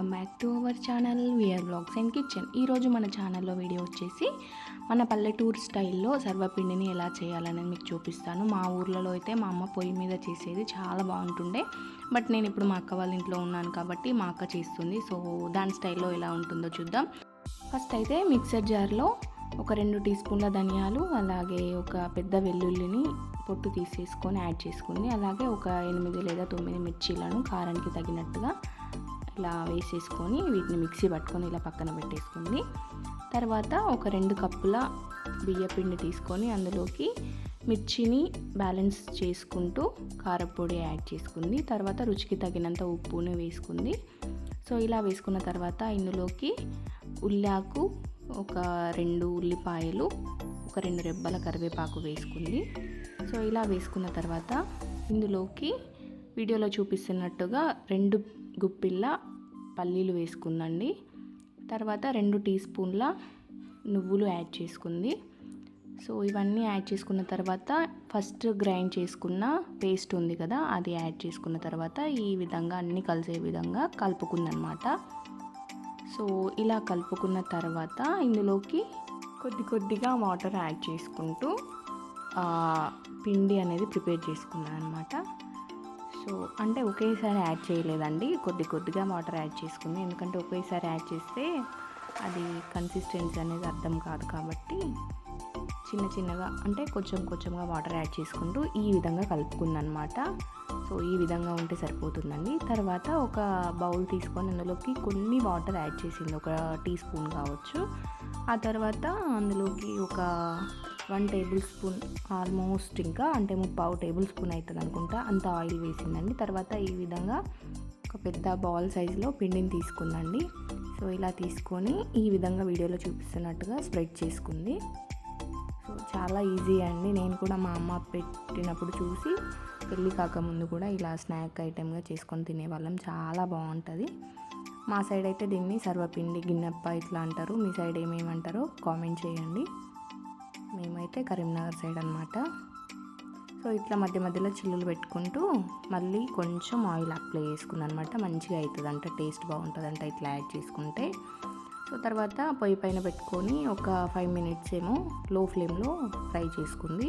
Back to our channel. We're blogs and kitchen ఈరోజు మన ఛానల్లో వీడియో వచ్చేసి మన పల్లెటూరు స్టైల్లో సర్వపిండిని ఎలా చేయాలనేది మీకు చూపిస్తాను. మా ఊర్లలో అయితే మా అమ్మ పొయ్యి మీద చేసేది చాలా బాగుంటుండే. బట్ నేను ఇప్పుడు మా అక్క వాళ్ళ ఇంట్లో ఉన్నాను కాబట్టి మా అక్క చేస్తుంది. సో దాని స్టైల్లో ఎలా ఉంటుందో చూద్దాం. ఫస్ట్ అయితే మిక్సర్ జార్లో ఒక రెండు టీ స్పూన్ల ధనియాలు అలాగే ఒక పెద్ద వెల్లుల్లిని పొట్టు తీసేసుకొని యాడ్ చేసుకుంది. అలాగే ఒక ఎనిమిది లేదా తొమ్మిది మిర్చీలను కారానికి తగినట్టుగా ఇలా వేసేసుకొని వీటిని మిక్సీ పట్టుకొని ఇలా పక్కన పెట్టేసుకుంది. తర్వాత ఒక రెండు కప్పుల బియ్యపిండి తీసుకొని అందులోకి మిర్చిని బ్యాలెన్స్ చేసుకుంటూ కారపొడి యాడ్ చేసుకుంది. తర్వాత రుచికి తగినంత ఉప్పును వేసుకుంది. సో ఇలా వేసుకున్న తర్వాత ఇందులోకి ఉల్లాకు ఒక రెండు ఉల్లిపాయలు ఒక రెండు రెబ్బల కరివేపాకు వేసుకుంది. సో ఇలా వేసుకున్న తర్వాత ఇందులోకి వీడియోలో చూపిస్తున్నట్టుగా రెండు గుప్పిళ్ళ పల్లీలు వేసుకుందండి. తర్వాత రెండు టీ స్పూన్ల నువ్వులు యాడ్ చేసుకుంది. సో ఇవన్నీ యాడ్ చేసుకున్న తర్వాత ఫస్ట్ గ్రైండ్ చేసుకున్న పేస్ట్ ఉంది కదా అది యాడ్ చేసుకున్న తర్వాత ఈ విధంగా అన్నీ కలిసే విధంగా కలుపుకుందనమాట సో ఇలా కలుపుకున్న తర్వాత ఇందులోకి కొద్ది కొద్దిగా వాటర్ యాడ్ చేసుకుంటూ పిండి అనేది ప్రిపేర్ చేసుకున్నాను అనమాట సో అంటే ఒకేసారి యాడ్ చేయలేదండి. కొద్ది కొద్దిగా వాటర్ యాడ్ చేసుకుంది. ఎందుకంటే ఒకేసారి యాడ్ చేస్తే అది కన్సిస్టెన్సీ అనేది అర్థం కాదు కాబట్టి చిన్న చిన్నగా అంటే కొంచెం కొంచెంగా వాటర్ యాడ్ చేసుకుంటూ ఈ విధంగా కలుపుకుందనమాట. సో ఈ విధంగా ఉంటే సరిపోతుందండి. తర్వాత ఒక బౌల్ తీసుకొని అందులోకి కొన్ని వాటర్ యాడ్ చేసింది. ఒక టీ స్పూన్ కావచ్చు. ఆ తర్వాత అందులోకి ఒక వన్ టేబుల్ స్పూన్ ఆల్మోస్ట్ ఇంకా అంటే ముప్పావు టేబుల్ స్పూన్ అవుతుంది అనుకుంటా. అంత ఆయిల్ వేసిందండి. తర్వాత ఈ విధంగా ఒక పెద్ద బాల్ సైజులో పిండిని తీసుకుందండి. సో ఇలా తీసుకొని ఈ విధంగా వీడియోలో చూపిస్తున్నట్టుగా స్ప్రెడ్ చేసుకుంది. సో చాలా ఈజీ అండి. నేను కూడా మా అమ్మ పెట్టినప్పుడు చూసి పెళ్ళి కాకముందు కూడా ఇలా స్నాక్ ఐటెంగా చేసుకొని తినేవాళ్ళం. చాలా బాగుంటుంది. మా సైడ్ అయితే దీన్ని సర్వపిండి గిన్నెప్ప ఇట్లా అంటారు. మీ సైడ్ ఏమేమంటారో కామెంట్ చేయండి. మేమైతే కరీంనగర్ సైడ్ అనమాట సో ఇట్లా మధ్య మధ్యలో చిల్లులు పెట్టుకుంటూ మళ్ళీ కొంచెం ఆయిల్ అప్లై చేసుకున్నాను అనమాట మంచిగా అవుతుంది అంటే టేస్ట్ బాగుంటుందంట ఇట్లా యాడ్ చేసుకుంటే. సో తర్వాత పొయ్యి పైన పెట్టుకొని ఒక ఫైవ్ మినిట్స్ ఏమో లో ఫ్లేమ్లో ఫ్రై చేసుకుంది.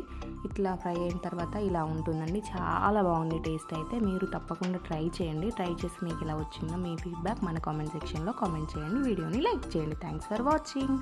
ఇట్లా ఫ్రై అయిన తర్వాత ఇలా ఉంటుందండి. చాలా బాగుంది టేస్ట్ అయితే. మీరు తప్పకుండా ట్రై చేయండి. ట్రై చేసి మీకు ఇలా వచ్చిందో మీ ఫీడ్బ్యాక్ మన కామెంట్ సెక్షన్లో కామెంట్ చేయండి. వీడియోని లైక్ చేయండి. Thanks for watching.